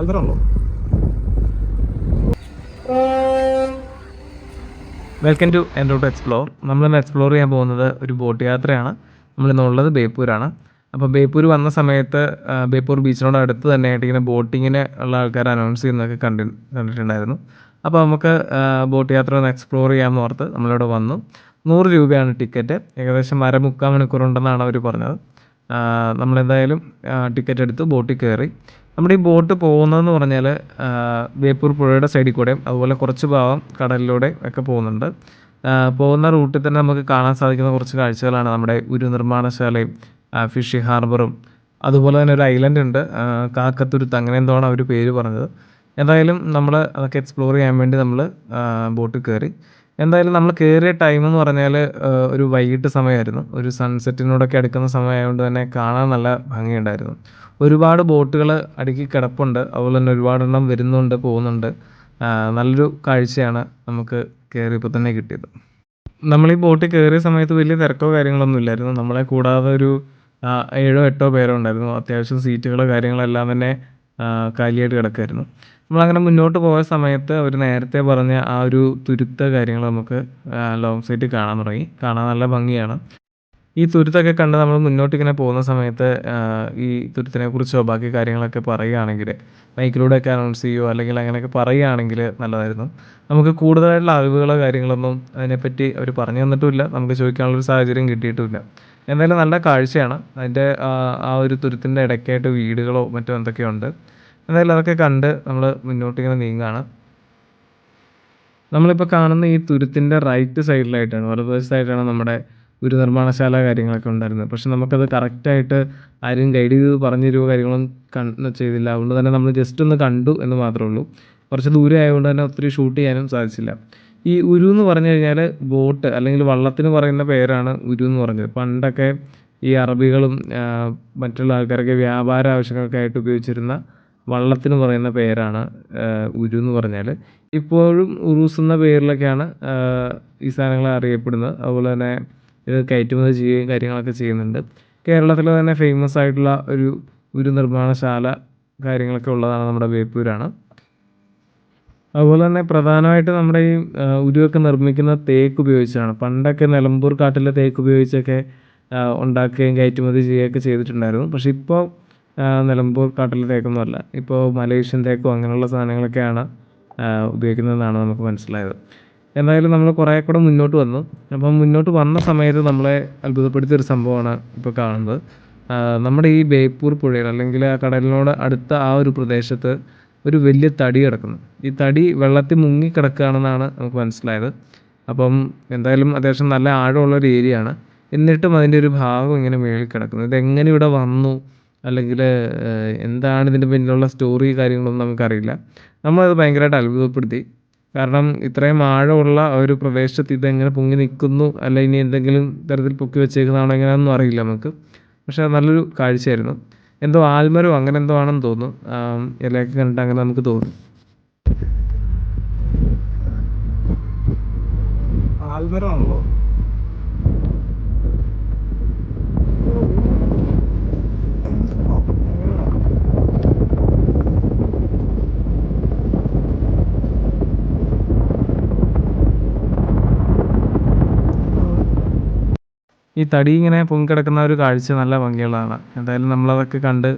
ആൽബറാണല്ലോ. Welcome to എന്റെ to explore നമ്മളിന്ന് explore ചെയ്യാൻ പോകുന്നത് ഒരു ബോട്ട് യാത്രയാണ്. നമ്മളിന്നുള്ളത് ബേപ്പൂരാണ്. അപ്പോൾ ബേപ്പൂർ വന്ന സമയത്ത് ബേപ്പൂർ ബീച്ചിനോട് അടുത്ത് തന്നെയായിട്ട് ഇങ്ങനെ ബോട്ടിങ്ങിന് ഉള്ള ആൾക്കാർ അനൗൺസ് ചെയ്യുന്നതൊക്കെ കണ്ടി കണ്ടിട്ടുണ്ടായിരുന്നു. അപ്പോൾ നമുക്ക് ബോട്ട് യാത്ര ഒന്ന് എക്സ്പ്ലോർ ചെയ്യാമെന്ന് ഓർത്ത് നമ്മളിവിടെ വന്നു. നൂറ് രൂപയാണ് ടിക്കറ്റ്. ഏകദേശം അര മുക്കാൽ മണിക്കൂറുണ്ടെന്നാണ് അവർ പറഞ്ഞത്. നമ്മളെന്തായാലും ടിക്കറ്റ് എടുത്ത് ബോട്ടിൽ കയറി. നമ്മുടെ ഈ ബോട്ട് പോകുന്നതെന്ന് പറഞ്ഞാൽ ബേപ്പൂർ പുഴയുടെ സൈഡിൽ കൂടെയും അതുപോലെ കുറച്ച് ഭാഗം കടലിലൂടെ ഒക്കെ പോകുന്നുണ്ട്. പോകുന്ന റൂട്ടിൽ തന്നെ നമുക്ക് കാണാൻ സാധിക്കുന്ന കുറച്ച് കാഴ്ചകളാണ് നമ്മുടെ ഒരു നിർമ്മാണശാലയും ഫിഷി ഹാർബറും. അതുപോലെ തന്നെ ഒരു ഐലൻഡ് ഉണ്ട് കാക്കത്തുരുത്ത് അങ്ങനെ എന്തോ ആണ് അവർ പേര് പറഞ്ഞത്. എന്തായാലും നമ്മൾ അതൊക്കെ എക്സ്പ്ലോർ ചെയ്യാൻ വേണ്ടി നമ്മൾ ബോട്ടിൽ കയറി. എന്തായാലും നമ്മൾ കയറിയ ടൈം എന്ന് പറഞ്ഞാൽ ഒരു വൈകിട്ട് സമയമായിരുന്നു. ഒരു സൺസെറ്റിനോടൊക്കെ അടുക്കുന്ന സമയമായതുകൊണ്ട് തന്നെ കാണാൻ നല്ല ഭംഗിയുണ്ടായിരുന്നു. ഒരുപാട് ബോട്ടുകൾ അടുക്കി കിടപ്പുണ്ട്. അതുപോലെ തന്നെ ഒരുപാടെണ്ണം വരുന്നുണ്ട് പോകുന്നുണ്ട്. നല്ലൊരു കാഴ്ചയാണ് നമുക്ക് കയറിയപ്പോൾ തന്നെ കിട്ടിയത്. നമ്മൾ ഈ ബോട്ടിൽ കയറിയ സമയത്ത് വലിയ തിരക്കോ കാര്യങ്ങളൊന്നും ഇല്ലായിരുന്നു. നമ്മളെ കൂടാതെ ഒരു ഏഴോ എട്ടോ പേരോ ഉണ്ടായിരുന്നു. അത്യാവശ്യം സീറ്റുകളോ കാര്യങ്ങളോ എല്ലാം തന്നെ കാലിയായിട്ട് കിടക്കുമായിരുന്നു നമ്മളങ്ങനെ മുന്നോട്ട് പോയ സമയത്ത് അവർ നേരത്തെ പറഞ്ഞ ആ ഒരു തുരുത്ത കാര്യങ്ങൾ നമുക്ക് ലോങ് സൈറ്റിൽ കാണാൻ തുടങ്ങി. കാണാൻ നല്ല ഭംഗിയാണ്. ഈ തുരുത്തൊക്കെ കണ്ട് നമ്മൾ മുന്നോട്ട് ഇങ്ങനെ പോകുന്ന സമയത്ത് ഈ തുരുത്തിനെ കുറിച്ചോ ബാക്കി കാര്യങ്ങളൊക്കെ പറയുകയാണെങ്കിൽ മൈക്കിലൂടെയൊക്കെ അനൗൺസ് ചെയ്യുമോ അല്ലെങ്കിൽ അങ്ങനെയൊക്കെ പറയുകയാണെങ്കിൽ നല്ലതായിരുന്നു. നമുക്ക് കൂടുതലായിട്ടുള്ള അറിവുകളോ കാര്യങ്ങളൊന്നും അതിനെപ്പറ്റി അവർ പറഞ്ഞു തന്നിട്ടുമില്ല. നമുക്ക് ചോദിക്കാനുള്ളൊരു സാഹചര്യം കിട്ടിയിട്ടുമില്ല. എന്തായാലും നല്ല കാഴ്ചയാണ്. അതിന്റെ ആ ഒരു തുരുത്തിന്റെ ഇടയ്ക്കായിട്ട് വീടുകളോ മറ്റോ എന്തൊക്കെയോ ഉണ്ട്. എന്തായാലും അതൊക്കെ കണ്ട് നമ്മൾ മുന്നോട്ടിങ്ങനെ നീങ്ങുകയാണ് നമ്മളിപ്പോൾ കാണുന്ന ഈ തുരുത്തിന്റെ റൈറ്റ് സൈഡിലായിട്ടാണ് വലതുവശത്തായിട്ടാണ് നമ്മുടെ ഒരു നിർമ്മാണശാല കാര്യങ്ങളൊക്കെ ഉണ്ടായിരുന്നത്. പക്ഷെ നമുക്കത് കറക്റ്റായിട്ട് ആരും ഗൈഡ് ചെയ്ത് പറഞ്ഞു തരുമോ കാര്യങ്ങളും കണ്ട് ചെയ്തില്ല. അതുകൊണ്ട് തന്നെ നമ്മൾ ജസ്റ്റ് ഒന്ന് കണ്ടു എന്ന് മാത്രമേ ഉള്ളൂ. കുറച്ച് ദൂരെ ആയതുകൊണ്ട് തന്നെ ഒത്തിരി ഷൂട്ട് ചെയ്യാനും സാധിച്ചില്ല. ഈ ഉരു എന്ന് പറഞ്ഞു കഴിഞ്ഞാൽ ബോട്ട് അല്ലെങ്കിൽ വള്ളത്തിന് പറയുന്ന പേരാണ് ഉരു എന്ന് പറഞ്ഞത്. പണ്ടൊക്കെ ഈ അറബികളും മറ്റുള്ള ആൾക്കാരൊക്കെ വ്യാപാര ആവശ്യങ്ങൾക്കായിട്ട് ഉപയോഗിച്ചിരുന്ന വള്ളത്തിന് പറയുന്ന പേരാണ് ഉരു എന്ന് പറഞ്ഞാൽ ഇപ്പോഴും ഉറൂസ് എന്ന പേരിലൊക്കെയാണ് ഈ സാധനങ്ങൾ അറിയപ്പെടുന്നത്. അതുപോലെ തന്നെ ഇത് കയറ്റുമതി ചെയ്യുകയും കാര്യങ്ങളൊക്കെ ചെയ്യുന്നുണ്ട്. കേരളത്തിൽ തന്നെ ഫേമസ് ആയിട്ടുള്ള ഒരു ഉരു നിർമ്മാണശാല കാര്യങ്ങളൊക്കെ ഉള്ളതാണ് നമ്മുടെ ബേപ്പൂരാണ്. അതുപോലെ തന്നെ പ്രധാനമായിട്ട് നമ്മുടെ ഈ ഉരുവൊക്കെ നിർമ്മിക്കുന്ന തേക്ക് ഉപയോഗിച്ചാണ്. പണ്ടൊക്കെ നിലമ്പൂർ കാട്ടിലെ തേക്ക് ഉപയോഗിച്ചൊക്കെ ഉണ്ടാക്കുകയും കയറ്റുമതി ചെയ്യുകയൊക്കെ ചെയ്തിട്ടുണ്ടായിരുന്നു. പക്ഷേ ഇപ്പോൾ നിലമ്പൂർ കാട്ടിലെ തേക്കൊന്നും അല്ല ഇപ്പോൾ മലേഷ്യൻ തേക്കോ അങ്ങനെയുള്ള സാധനങ്ങളൊക്കെയാണ് ഉപയോഗിക്കുന്നതെന്നാണ് നമുക്ക് മനസ്സിലായത്. എന്തായാലും നമ്മൾ കുറേ കൂടെ മുന്നോട്ട് വന്നു. അപ്പം മുന്നോട്ട് വന്ന സമയത്ത് നമ്മളെ അത്ഭുതപ്പെടുത്തിയ ഒരു സംഭവമാണ് ഇപ്പോൾ കാണുന്നത്. നമ്മുടെ ഈ ബേപ്പൂർ പുഴയിൽ അല്ലെങ്കിൽ ആ കടലിനോട് അടുത്ത ആ ഒരു പ്രദേശത്ത് ഒരു വലിയ തടി കിടക്കുന്നു. ഈ തടി വെള്ളത്തിൽ മുങ്ങി കിടക്കുകയാണെന്നാണ് നമുക്ക് മനസ്സിലായത്. അപ്പം എന്തായാലും അത്യാവശ്യം നല്ല ആഴമുള്ള ഒരു ഏരിയ ആണ് എന്നിട്ടും അതിന്റെ ഒരു ഭാഗം ഇങ്ങനെ മേളിൽ കിടക്കുന്നു. ഇതെങ്ങനെ ഇവിടെ വന്നു? അല്ലെങ്കിൽ എന്താണ് ഇതിന്റെ പിന്നിലുള്ള സ്റ്റോറി കാര്യങ്ങളൊന്നും നമുക്കറിയില്ല. നമ്മളത് ഭയങ്കരമായിട്ട് അത്ഭുതപ്പെടുത്തി. കാരണം ഇത്രയും ആഴമുള്ള ഒരു പ്രദേശത്ത് ഇതെങ്ങനെ പൊങ്ങി നിൽക്കുന്നു അല്ല ഇനി എന്തെങ്കിലും തരത്തിൽ പൊക്കി വെച്ചേക്കുന്നതാണോ എങ്ങനെയാണെന്നും അറിയില്ല നമുക്ക്. പക്ഷേ അത് നല്ലൊരു കാഴ്ചയായിരുന്നു. എന്തോ ആൽമരവും അങ്ങനെ എന്തോ ആണെന്ന് തോന്നുന്നു. ഇലയൊക്കെ കണ്ടിട്ട് അങ്ങനെ നമുക്ക് തോന്നും. ആൽമരാണല്ലോ ഈ തടി ഇങ്ങനെ പൊങ്ങിക്കിടക്കുന്ന ഒരു കാഴ്ച നല്ല ഭംഗിയുള്ളതാണ്. എന്തായാലും നമ്മളതൊക്കെ കണ്ട്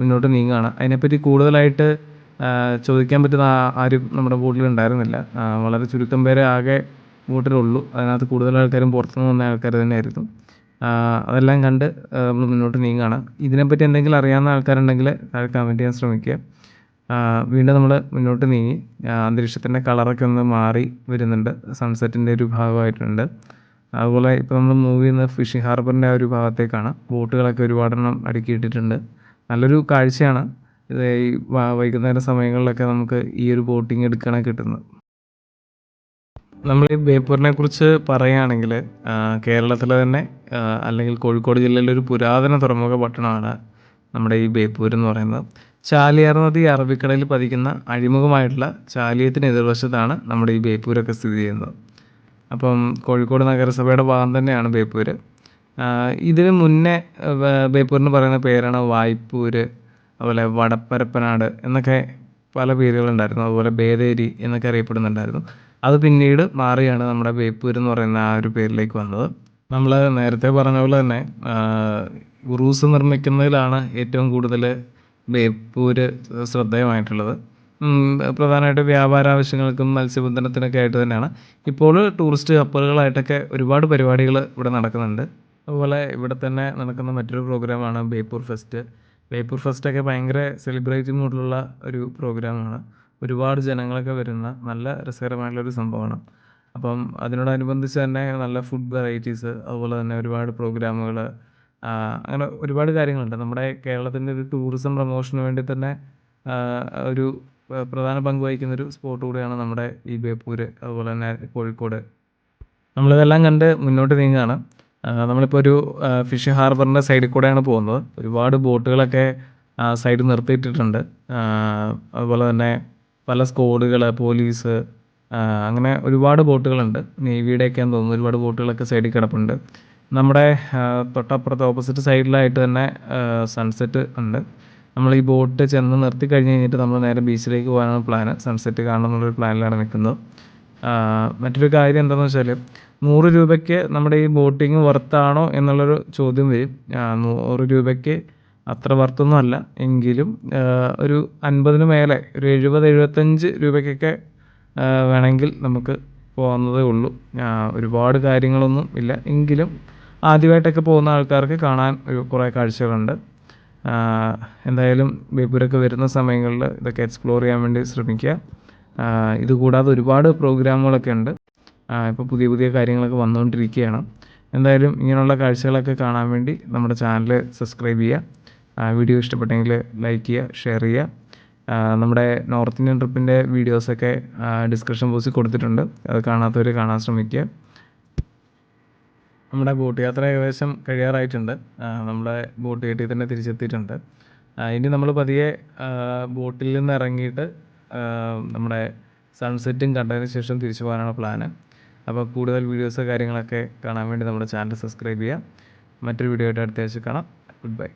മുന്നോട്ട് നീങ്ങുകയാണ്. അതിനെപ്പറ്റി കൂടുതലായിട്ട് ചോദിക്കാൻ പറ്റുന്ന ആരും നമ്മുടെ ബോട്ടിൽ ഉണ്ടായിരുന്നില്ല. വളരെ ചുരുക്കം പേരെ ആകെ ബോട്ടിലുള്ളൂ. അതിനകത്ത് കൂടുതൽ ആൾക്കാരും പുറത്തുനിന്ന് വന്ന ആൾക്കാർ തന്നെയായിരുന്നു അതെല്ലാം കണ്ട് നമ്മൾ മുന്നോട്ട് നീങ്ങുകയാണ്. ഇതിനെപ്പറ്റി എന്തെങ്കിലും അറിയാവുന്ന ആൾക്കാരുണ്ടെങ്കിൽ താഴെ കമന്റ് ചെയ്യാൻ ശ്രമിക്കുക. വീണ്ടും നമ്മൾ മുന്നോട്ട് നീങ്ങി. അന്തരീക്ഷത്തിന്റെ കളറൊക്കെ ഒന്ന് മാറി വരുന്നുണ്ട്. സൺസെറ്റിന്റെ ഒരു ഭാഗമായിട്ടുണ്ട്. അതുപോലെ ഇപ്പോൾ നമ്മൾ മൂവ് ചെയ്യുന്ന ഫിഷിംഗ് ഹാർബറിന്റെ ആ ഒരു ഭാഗത്തേക്കാണ്. ബോട്ടുകളൊക്കെ ഒരുപാടെണ്ണം അടുക്കിയിട്ടിട്ടുണ്ട്. നല്ലൊരു കാഴ്ചയാണ് ഇത് ഈ വൈകുന്നേര സമയങ്ങളിലൊക്കെ നമുക്ക് ഈ ഒരു ബോട്ടിങ് എടുക്കണേ കിട്ടുന്നത്. നമ്മൾ ഈ ബേപ്പൂരിനെ കുറിച്ച് പറയുകയാണെങ്കിൽ കേരളത്തിലെ തന്നെ അല്ലെങ്കിൽ കോഴിക്കോട് ജില്ലയിലെ ഒരു പുരാതന തുറമുഖ പട്ടണമാണ് നമ്മുടെ ഈ ബേപ്പൂർ എന്ന് പറയുന്നത്. ചാലിയാർ നദി അറബിക്കടലിൽ പതിക്കുന്ന അഴിമുഖമായിട്ടുള്ള ചാലിയത്തിന് എതിർവശത്താണ് നമ്മുടെ ഈ ബേപ്പൂരൊക്കെ സ്ഥിതി ചെയ്യുന്നത്. അപ്പം കോഴിക്കോട് നഗരസഭയുടെ ഭാഗം തന്നെയാണ് ബേപ്പൂർ ഇതിന് മുന്നേ ബേപ്പൂരിന് പറയുന്ന പേരാണ് വായ്പൂർ അതുപോലെ വടപ്പരപ്പനാട് എന്നൊക്കെ പല പേരുകളുണ്ടായിരുന്നു. അതുപോലെ ബേതേരി എന്നൊക്കെ അറിയപ്പെടുന്നുണ്ടായിരുന്നു. അത് പിന്നീട് മാറിയാണ് നമ്മുടെ ബേപ്പൂർ എന്ന് പറയുന്ന ആ ഒരു പേരിലേക്ക് വന്നത്. നമ്മൾ നേരത്തെ പറഞ്ഞ പോലെ തന്നെ ഉറൂസ് നിർമ്മിക്കുന്നതിലാണ് ഏറ്റവും കൂടുതൽ ബേപ്പൂർ ശ്രദ്ധേയമായിട്ടുള്ളത്. പ്രധാനമായിട്ട് വ്യാപാര ആവശ്യങ്ങൾക്കും മത്സ്യബന്ധനത്തിനൊക്കെ ആയിട്ട് തന്നെയാണ്. ഇപ്പോൾ ടൂറിസ്റ്റ് കപ്പലുകളായിട്ടൊക്കെ ഒരുപാട് പരിപാടികൾ ഇവിടെ നടക്കുന്നുണ്ട്. അതുപോലെ ഇവിടെ തന്നെ നടക്കുന്ന മറ്റൊരു പ്രോഗ്രാമാണ് ബേപ്പൂർ ഫെസ്റ്റ് ബേപ്പൂർ ഫെസ്റ്റൊക്കെ ഭയങ്കര സെലിബ്രേറ്റിംഗ് മൂഡിലുള്ള ഒരു പ്രോഗ്രാമാണ് ഒരുപാട് ജനങ്ങളൊക്കെ വരുന്ന നല്ല രസകരമായിട്ടുള്ളൊരു സംഭവമാണ്. അപ്പം അതിനോടനുബന്ധിച്ച് തന്നെ നല്ല ഫുഡ് വെറൈറ്റീസ് അതുപോലെ തന്നെ ഒരുപാട് പ്രോഗ്രാമുകൾ അങ്ങനെ ഒരുപാട് കാര്യങ്ങളുണ്ട്. നമ്മുടെ കേരളത്തിന്റെ ഒരു ടൂറിസം പ്രമോഷന് വേണ്ടി തന്നെ ഒരു പ്രധാന പങ്ക് വഹിക്കുന്ന ഒരു സ്പോട്ട് കൂടിയാണ് നമ്മുടെ ഈ ബേപ്പൂർ അതുപോലെ തന്നെ കോഴിക്കോട്. നമ്മളിതെല്ലാം കണ്ട് മുന്നോട്ട് നീങ്ങുകയാണ്. നമ്മളിപ്പോൾ ഒരു ഫിഷ് ഹാർബറിന്റെ സൈഡിൽ കൂടെയാണ് പോകുന്നത്. ഒരുപാട് ബോട്ടുകളൊക്കെ സൈഡിൽ നിർത്തിയിട്ടിട്ടുണ്ട്. അതുപോലെ തന്നെ പല സ്കോഡുകൾ പോലീസ് അങ്ങനെ ഒരുപാട് ബോട്ടുകളുണ്ട്. നേവിയുടെയൊക്കെയാണെന്ന് തോന്നുന്നു ഒരുപാട് ബോട്ടുകളൊക്കെ സൈഡിൽ കിടപ്പുണ്ട്. നമ്മുടെ തൊട്ടപ്പുറത്ത് ഓപ്പോസിറ്റ് സൈഡിലായിട്ട് തന്നെ സൺസെറ്റ് ഉണ്ട്. നമ്മൾ ഈ ബോട്ട് ചെന്ന് നിർത്തി കഴിഞ്ഞ് കഴിഞ്ഞിട്ട് നമ്മൾ നേരെ ബീച്ചിലേക്ക് പോകാനാണ് പ്ലാന് സൺസെറ്റ് കാണണം എന്നുള്ളൊരു പ്ലാനിലാണ് നിൽക്കുന്നത്. മറ്റൊരു കാര്യം എന്താണെന്ന് വെച്ചാൽ നൂറ് രൂപയ്ക്ക് നമ്മുടെ ഈ ബോട്ടിങ് വർത്താണോ എന്നുള്ളൊരു ചോദ്യം വരും. നൂറ് രൂപയ്ക്ക് അത്ര വർത്തൊന്നും അല്ല. എങ്കിലും ഒരു അൻപതിന് മേലെ ഒരു എഴുപത് എഴുപത്തഞ്ച് രൂപയ്ക്കൊക്കെ വേണമെങ്കിൽ നമുക്ക് പോകാവുന്നതേ ഉള്ളൂ. ഒരുപാട് കാര്യങ്ങളൊന്നും ഇല്ല. എങ്കിലും ആദ്യമായിട്ടൊക്കെ പോകുന്ന ആൾക്കാർക്ക് കാണാൻ ഒരു കുറേ കാഴ്ചകളുണ്ട്. എന്തായാലും ബേപ്പൂരൊക്കെ വരുന്ന സമയങ്ങളിൽ ഇതൊക്കെ എക്സ്പ്ലോർ ചെയ്യാൻ വേണ്ടി ശ്രമിക്കുക. ഇതുകൂടാതെ ഒരുപാട് പ്രോഗ്രാമുകളൊക്കെ ഉണ്ട്. ഇപ്പോൾ പുതിയ പുതിയ കാര്യങ്ങളൊക്കെ വന്നുകൊണ്ടിരിക്കുകയാണ്. എന്തായാലും ഇങ്ങനെയുള്ള കാഴ്ചകളൊക്കെ കാണാൻ വേണ്ടി നമ്മുടെ ചാനൽ സബ്സ്ക്രൈബ് ചെയ്യുക. വീഡിയോ ഇഷ്ടപ്പെട്ടെങ്കിൽ ലൈക്ക് ചെയ്യുക ഷെയർ ചെയ്യുക. നമ്മുടെ നോർത്ത് ഇന്ത്യൻ ട്രിപ്പിന്റെ വീഡിയോസൊക്കെ ഡിസ്ക്രിപ്ഷൻ ബോക്സിൽ കൊടുത്തിട്ടുണ്ട്. അത് കാണാത്തവർ കാണാൻ ശ്രമിക്കുക. നമ്മുടെ ബോട്ട് യാത്ര ഏകദേശം കഴിയാറായിട്ടുണ്ട്. നമ്മുടെ ബോട്ട് കയറ്റി തന്നെ തിരിച്ചെത്തിയിട്ടുണ്ട്. ഇനി നമ്മൾ പതിയെ ബോട്ടിൽ നിന്ന് ഇറങ്ങിയിട്ട് നമ്മുടെ സൺസെറ്റും കണ്ടതിന് ശേഷം തിരിച്ചു പോകാനാണ് പ്ലാന്. അപ്പോൾ കൂടുതൽ വീഡിയോസ് കാര്യങ്ങളൊക്കെ കാണാൻ വേണ്ടി നമ്മുടെ ചാനൽ സബ്സ്ക്രൈബ് ചെയ്യുക. മറ്റൊരു വീഡിയോ ആയിട്ട് അടുത്ത ആഴ്ച കാണാം. Good bye.